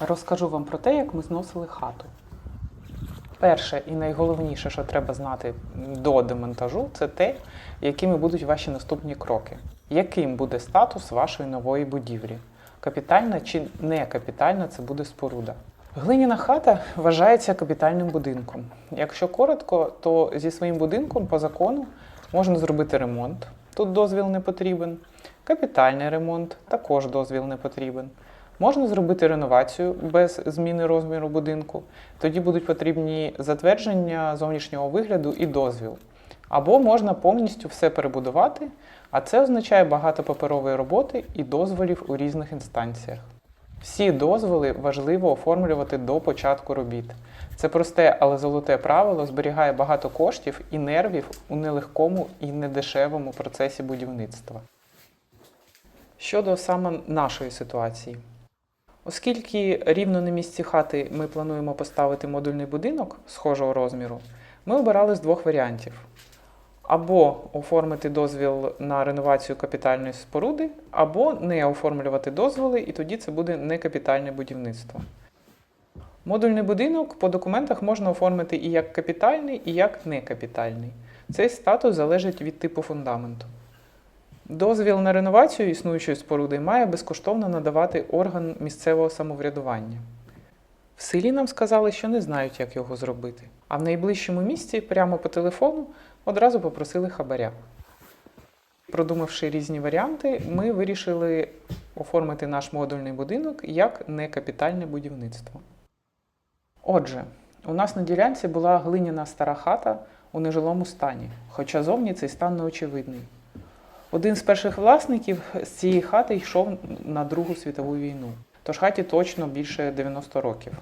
Розкажу вам про те, як ми зносили хату. Перше і найголовніше, що треба знати до демонтажу, це те, якими будуть ваші наступні кроки. Яким буде статус вашої нової будівлі? Капітальна чи не капітальна це буде споруда. Глиняна хата вважається капітальним будинком. Якщо коротко, то зі своїм будинком по закону можна зробити ремонт. Тут дозвіл не потрібен. Капітальний ремонт також дозвіл не потрібен. Можна зробити реновацію без зміни розміру будинку. Тоді будуть потрібні затвердження зовнішнього вигляду і дозвіл. Або можна повністю все перебудувати, а це означає багато паперової роботи і дозволів у різних інстанціях. Всі дозволи важливо оформлювати до початку робіт. Це просте, але золоте правило зберігає багато коштів і нервів у нелегкому і недешевому процесі будівництва. Щодо саме нашої ситуації. Оскільки рівно на місці хати ми плануємо поставити модульний будинок схожого розміру, ми обирали з двох варіантів: або оформити дозвіл на реновацію капітальної споруди, або не оформлювати дозволи, і тоді це буде некапітальне будівництво. Модульний будинок по документах можна оформити і як капітальний, і як некапітальний. Цей статус залежить від типу фундаменту. Дозвіл на реновацію існуючої споруди має безкоштовно надавати орган місцевого самоврядування. В селі нам сказали, що не знають, як його зробити, а в найближчому місці, прямо по телефону, одразу попросили хабаря. Продумавши різні варіанти, ми вирішили оформити наш модульний будинок як некапітальне будівництво. Отже, у нас на ділянці була глиняна стара хата у нежилому стані, хоча зовні цей стан неочевидний. Один з перших власників з цієї хати йшов на Другу світову війну, тож хаті точно більше 90 років.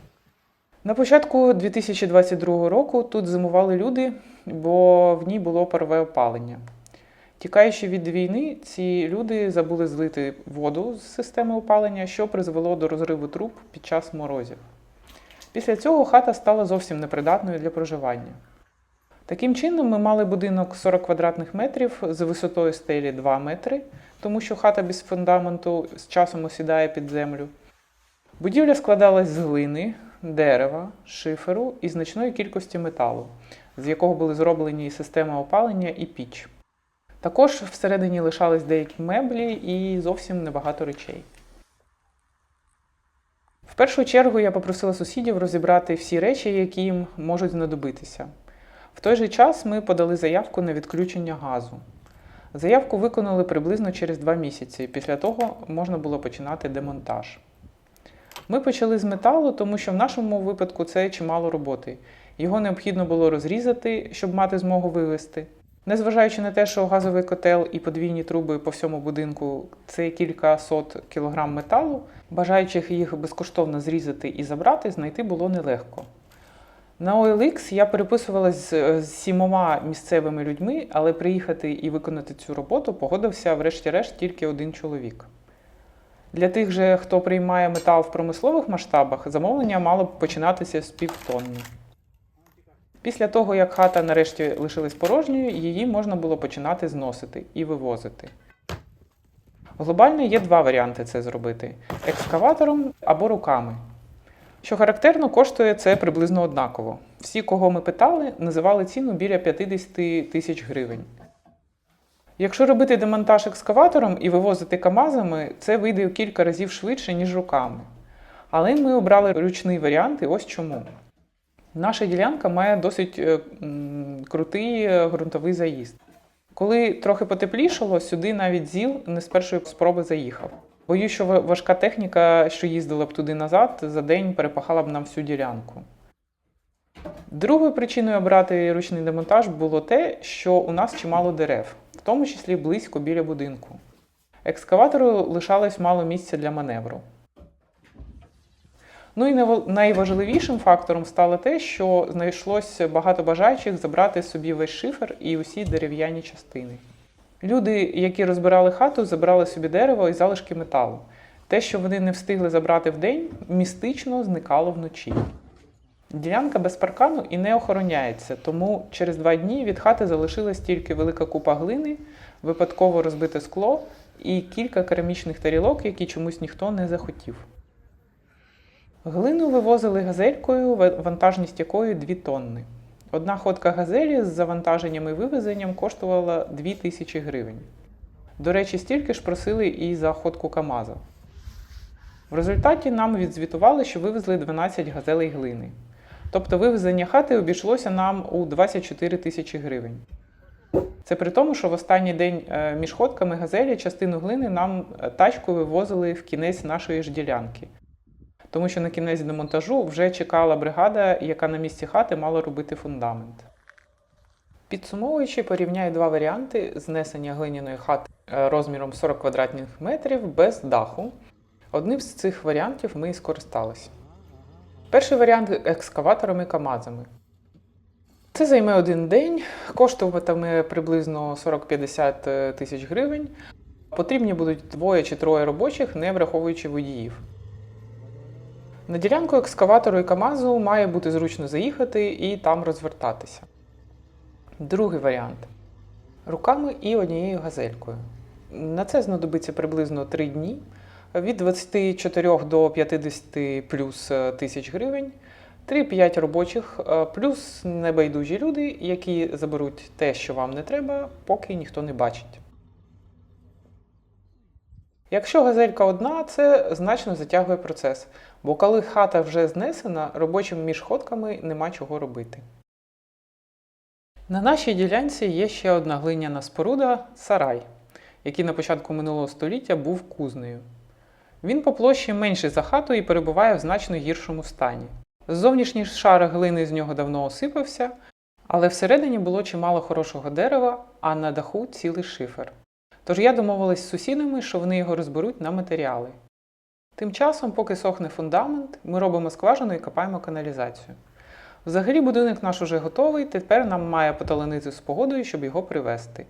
На початку 2022 року тут зимували люди, бо в ній було парове опалення. Тікаючи від війни, ці люди забули злити воду з системи опалення, що призвело до розриву труб під час морозів. Після цього хата стала зовсім непридатною для проживання. Таким чином, ми мали будинок 40 квадратних метрів з висотою стелі 2 метри, тому що хата без фундаменту з часом осідає під землю. Будівля складалась з глини, дерева, шиферу і значної кількості металу, з якого були зроблені і система опалення і піч. Також всередині лишались деякі меблі і зовсім небагато речей. В першу чергу я попросила сусідів розібрати всі речі, які їм можуть знадобитися. В той же час ми подали заявку на відключення газу. Заявку виконали приблизно через два місяці. і Після того можна було починати демонтаж. Ми почали з металу, тому що в нашому випадку це чимало роботи. Його необхідно було розрізати, щоб мати змогу вивести. Незважаючи на те, що газовий котел і подвійні труби по всьому будинку це кілька сот кілограм металу, бажаючих їх безкоштовно зрізати і забрати, знайти було нелегко. На OLX я переписувалась з, з сімома місцевими людьми, але приїхати і виконати цю роботу погодився, врешті-решт, тільки один чоловік. Для тих же, хто приймає метал в промислових масштабах, замовлення мало б починатися з півтонни. Після того, як хата нарешті лишилась порожньою, її можна було починати зносити і вивозити. Глобально є два варіанти це зробити: екскаватором або руками. Що характерно, коштує це приблизно однаково. Всі, кого ми питали, називали ціну біля 50 тисяч гривень. Якщо робити демонтаж екскаватором і вивозити камазами, це вийде у кілька разів швидше, ніж руками. Але ми обрали ручний варіант, і ось чому. Наша ділянка має досить е, крутий е, ґрунтовий заїзд. Коли трохи потеплішало, сюди навіть ЗІЛ не з першої спроби заїхав. Боюсь, що важка техніка, що їздила б туди назад, за день перепахала б нам всю ділянку. Другою причиною обрати ручний демонтаж було те, що у нас чимало дерев, в тому числі близько біля будинку. Екскаватору лишалось мало місця для маневру. Ну і найважливішим фактором стало те, що знайшлось багато бажаючих забрати собі весь шифер і усі дерев'яні частини. Люди, які розбирали хату, забрали собі дерево і залишки металу. Те, що вони не встигли забрати вдень, містично зникало вночі. Ділянка без паркану і не охороняється, тому через два дні від хати залишилась тільки велика купа глини, випадково розбите скло і кілька керамічних тарілок, які чомусь ніхто не захотів. Глину вивозили газелькою, вантажність якої 2 тонни. Одна ходка газелі з завантаженням і вивезенням коштувала 2 тисячі гривень. До речі, стільки ж просили і за ходку КАМАЗа. В результаті нам відзвітували, що вивезли 12 газелей глини. Тобто вивезення хати обійшлося нам у 24 тисячі гривень. Це при тому, що в останній день е, між ходками газелі частину глини нам е, тачкою вивозили в кінець нашої ж ділянки. Тому що на кінець демонтажу вже чекала бригада, яка на місці хати мала робити фундамент. Підсумовуючи, порівняю два варіанти знесення глиняної хати е, розміром 40 квадратних метрів без даху. Одним з цих варіантів ми і скористалися. Перший варіант екскаваторами КАМАЗами. Це займе один день, коштуватиме приблизно 40-50 тисяч гривень. Потрібні будуть двоє чи троє робочих, не враховуючи водіїв. На ділянку екскаватору і КАМАЗу має бути зручно заїхати і там розвертатися. Другий варіант руками і однією газелькою. На це знадобиться приблизно 3 дні від 24 до 50 плюс е, тисяч гривень. 3-5 робочих, е, плюс небайдужі люди, які заберуть те, що вам не треба, поки ніхто не бачить. Якщо газелька одна, це значно затягує процес, бо коли хата вже знесена, робочим між ходками нема чого робити. На нашій ділянці є ще одна глиняна споруда сарай, який на початку минулого століття був кузнею. Він по площі менший за хату і перебуває в значно гіршому стані. Зовнішній шар глини з нього давно осипався, але всередині було чимало хорошого дерева, а на даху цілий шифер. Тож я домовилась з сусідами, що вони його розберуть на матеріали. Тим часом, поки сохне фундамент, ми робимо скважину і копаємо каналізацію. Взагалі будинок наш уже готовий, тепер нам має поталенити з погодою, щоб його привезти.